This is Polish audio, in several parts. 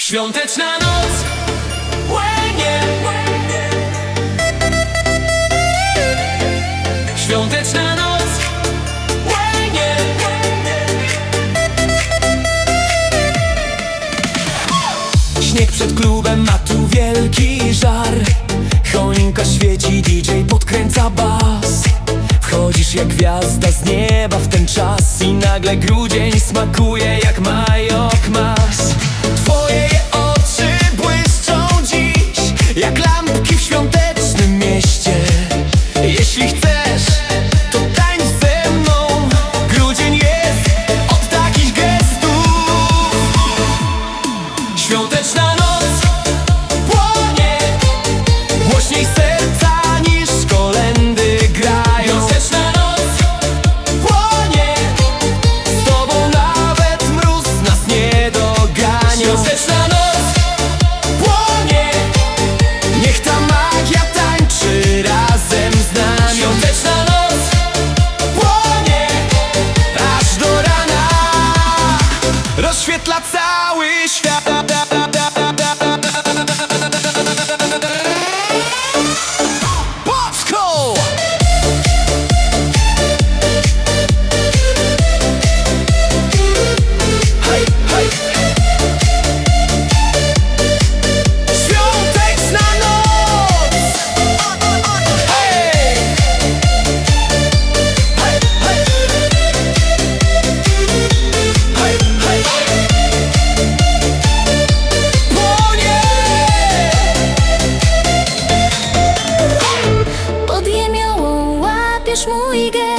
Świąteczna noc Łenie Świąteczna noc Łenie Śnieg przed klubem ma tu wielki żar. Choinka świeci, DJ podkręca bas. Wchodzisz jak gwiazda z nieba w ten czas. I nagle grudzień smakuje jak majok mas. Twoje oczy błyszczą dziś Jak lampki w świątecznym mieście. 目一个。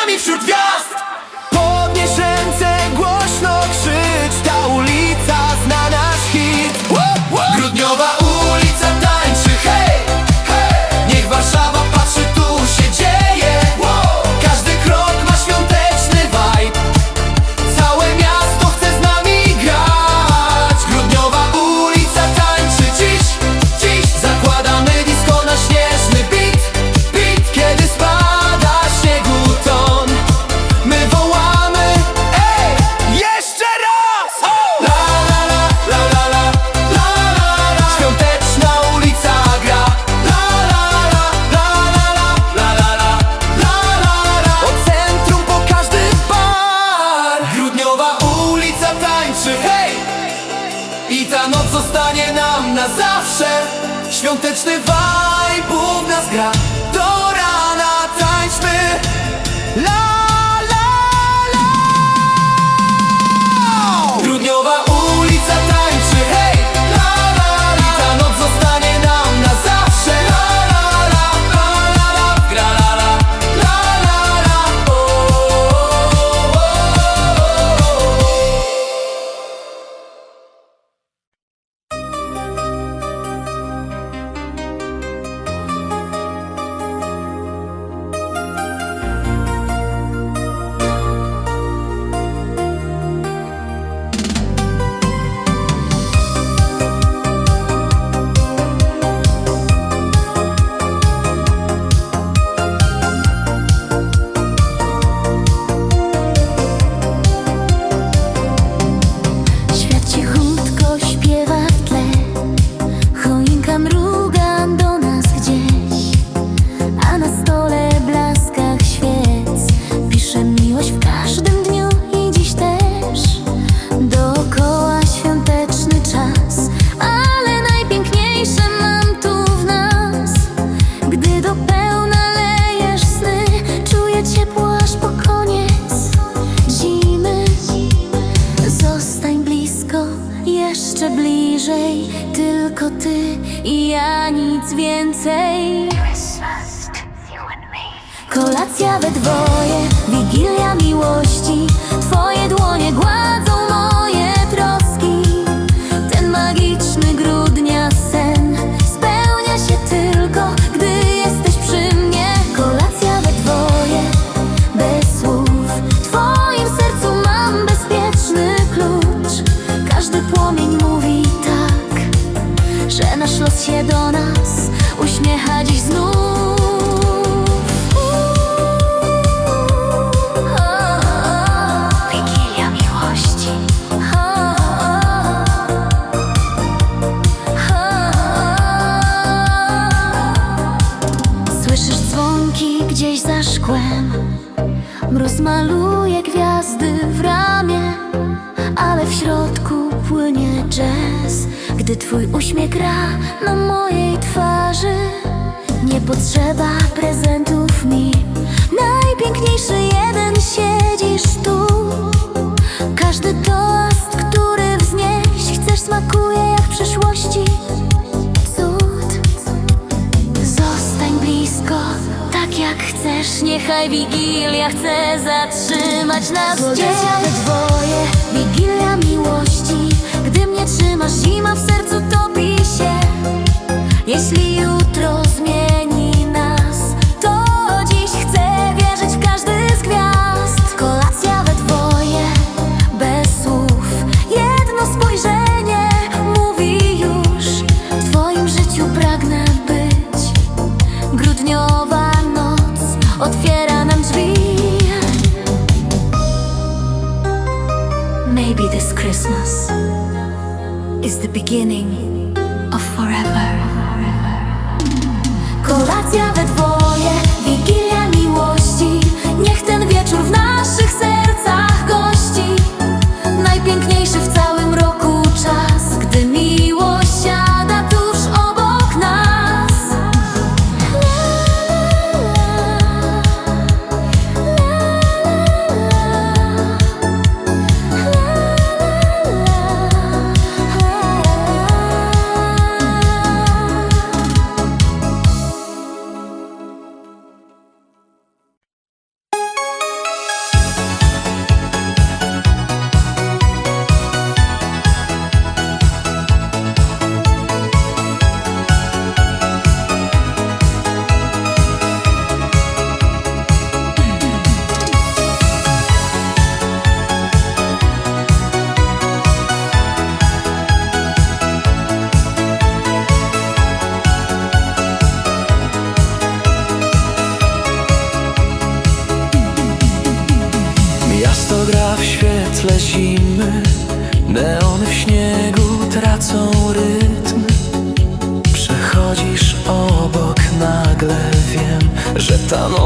Nami wśród gwiazd got chce zatrzymać nas Złodzieja we dwoje, wigilia miłości. Gdy mnie trzymasz, zima w sercu topi się. Jeśli już beginning.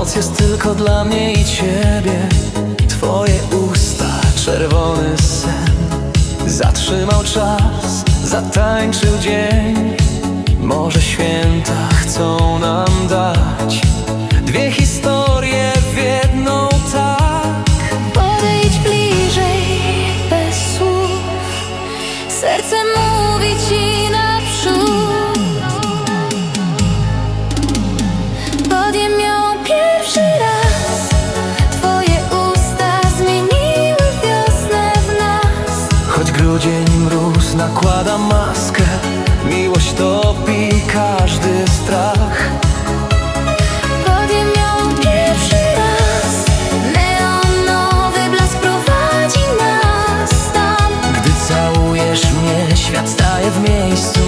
Noc jest tylko dla mnie i ciebie. Twoje usta, czerwony sen. Zatrzymał czas, zatańczył dzień. Może święta chcą nam dać Dwie historie w miejscu.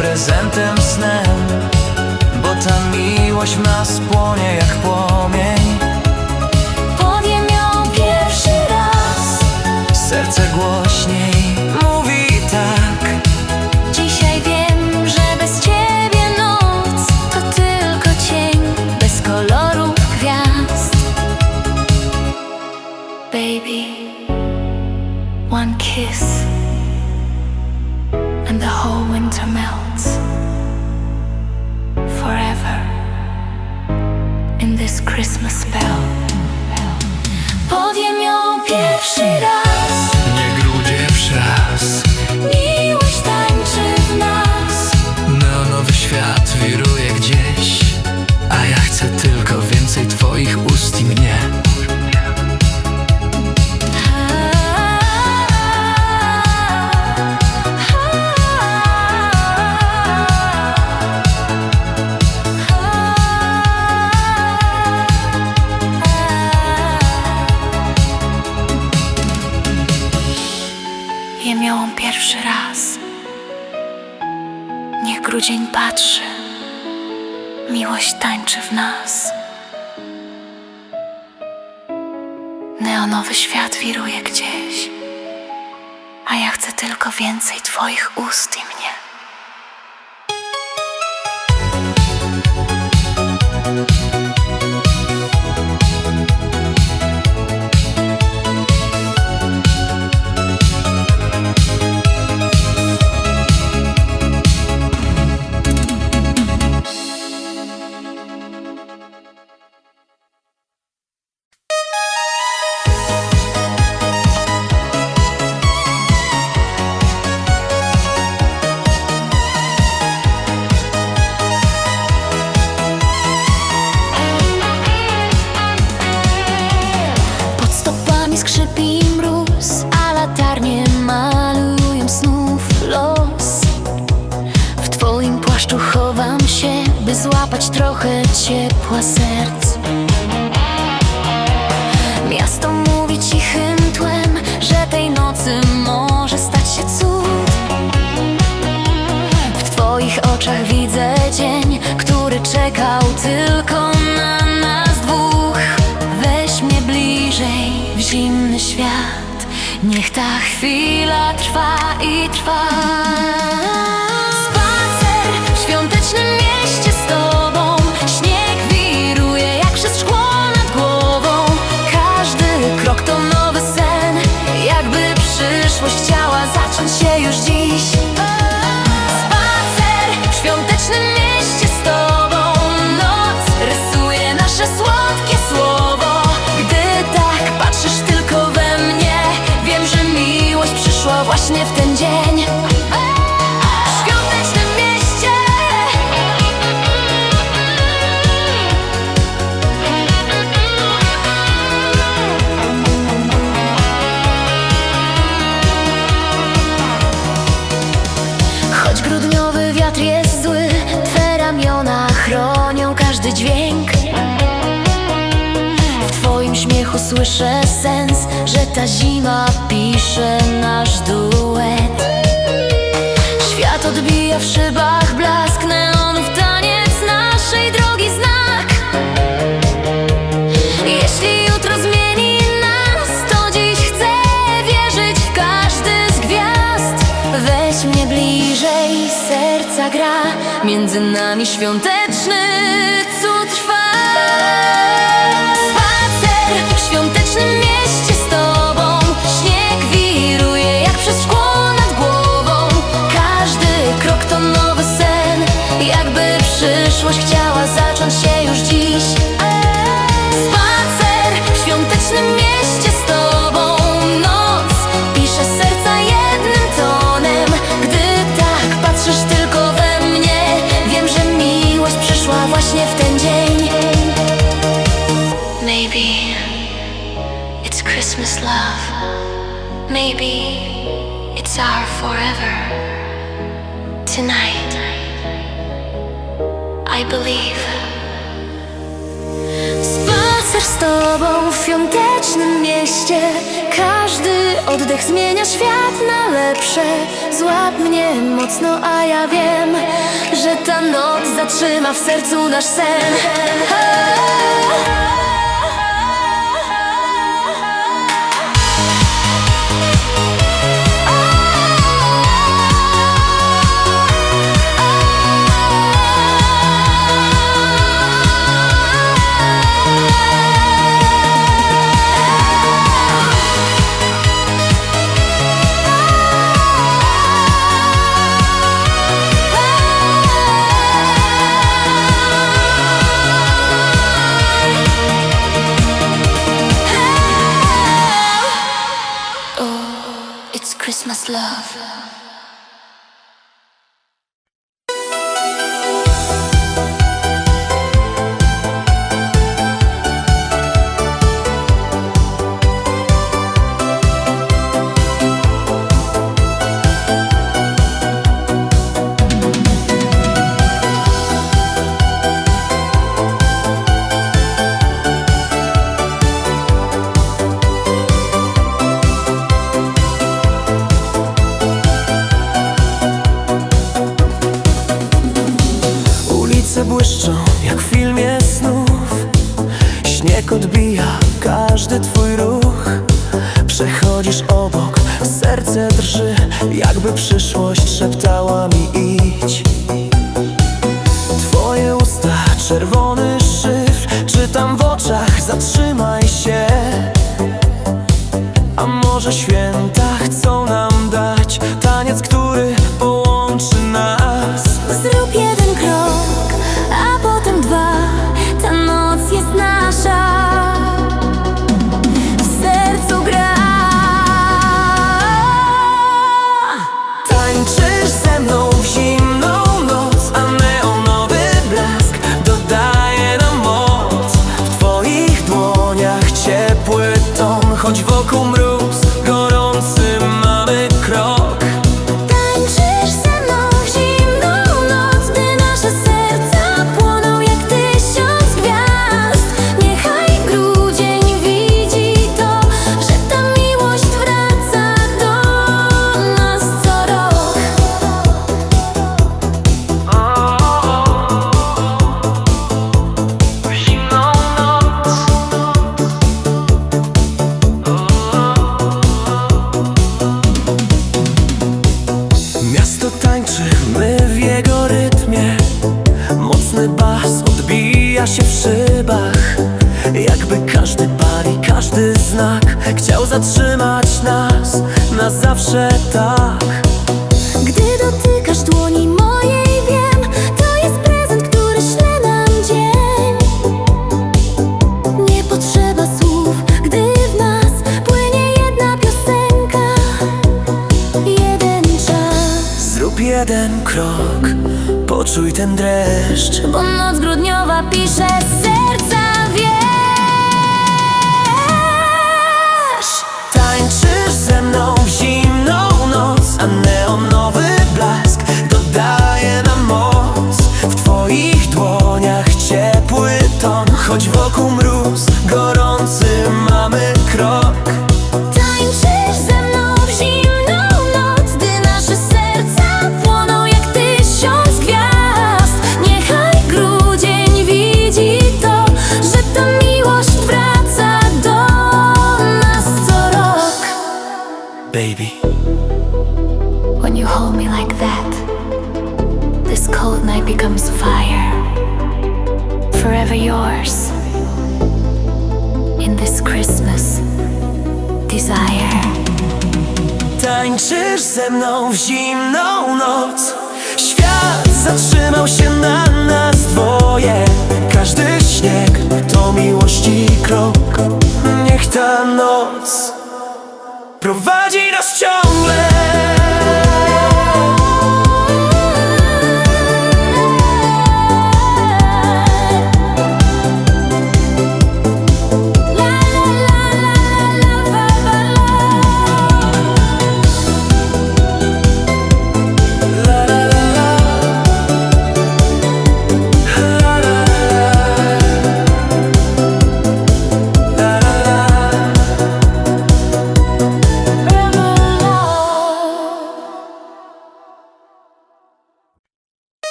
prezentem snem Bo ta miłość w nas płonie jak płomień. tańczy w nas. Neonowy świat wiruje gdzieś, a ja chcę tylko więcej Twoich ust i mnie. wiatr jest zły Twe ramiona chronią każdy dźwięk. W twoim śmiechu słyszę sens Że ta zima pisze nasz duet. Świat odbija w szybach blask neonów Taniec naszej drogi znak między nami świąteczny. Maybe it's our forever. Tonight, I believe. Spacer z tobą w świątecznym mieście. Każdy oddech zmienia świat na lepsze. Złap mnie mocno, a ja wiem, że ta noc zatrzyma w sercu nasz sen. błyszczą jak w filmie snów. Śnieg odbija każdy twój ruch. Przechodzisz obok, serce drży Jakby przyszłość szeptała mi idź. Twoje usta, czerwony szyfr Czytam w oczach, zatrzymaj jeden krok, poczuj ten dreszcz Bo noc grudniowa pisze z serca, wiesz. Tańczysz In this Christmas desire. Tańczysz ze mną w zimną noc. Świat zatrzymał się na nas dwoje. Każdy śnieg to miłości krok. Niech ta noc prowadzi nas ciągle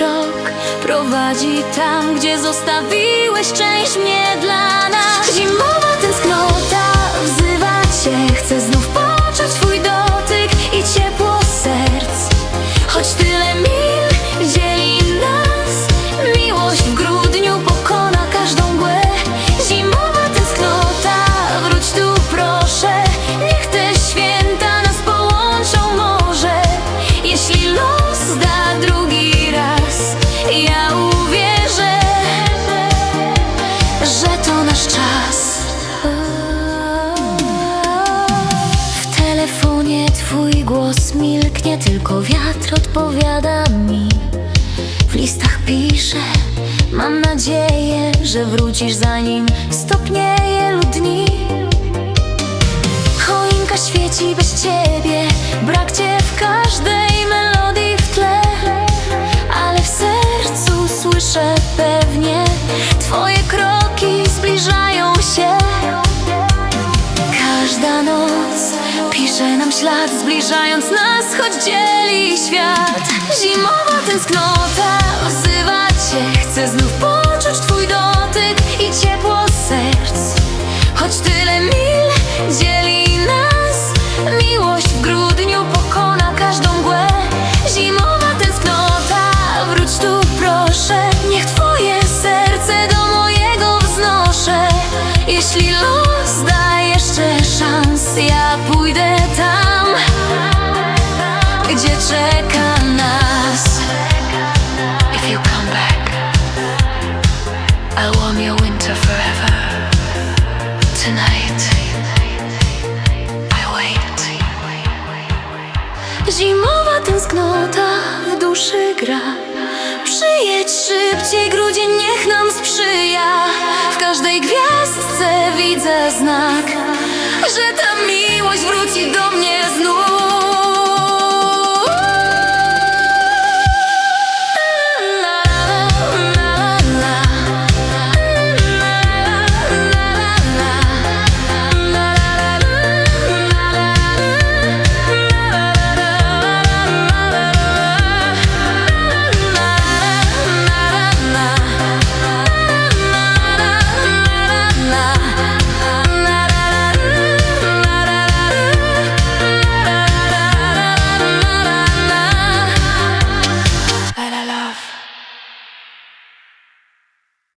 krok prowadzi tam, gdzie zostawiłeś część mnie dla nas. Zimowa tęsknota wzywa cię, chcę znów odpowiada mi. W listach piszę, mam nadzieję, że wrócisz zanim stopnieje lud dni. Choinka świeci bez ciebie, brak cię w każdej melodii w tle. Ale w sercu słyszę pewnie, twoje kroki zbliżają się. Każda noc pisze nam ślad, zbliżając nas, choć dzieli świat. Zimowa tęsknota wzywa cię, chcę znów poczuć Zimowa tęsknota w duszy gra. Przyjedź szybciej, grudzień niech nam sprzyja. W każdej gwiazdce widzę znak.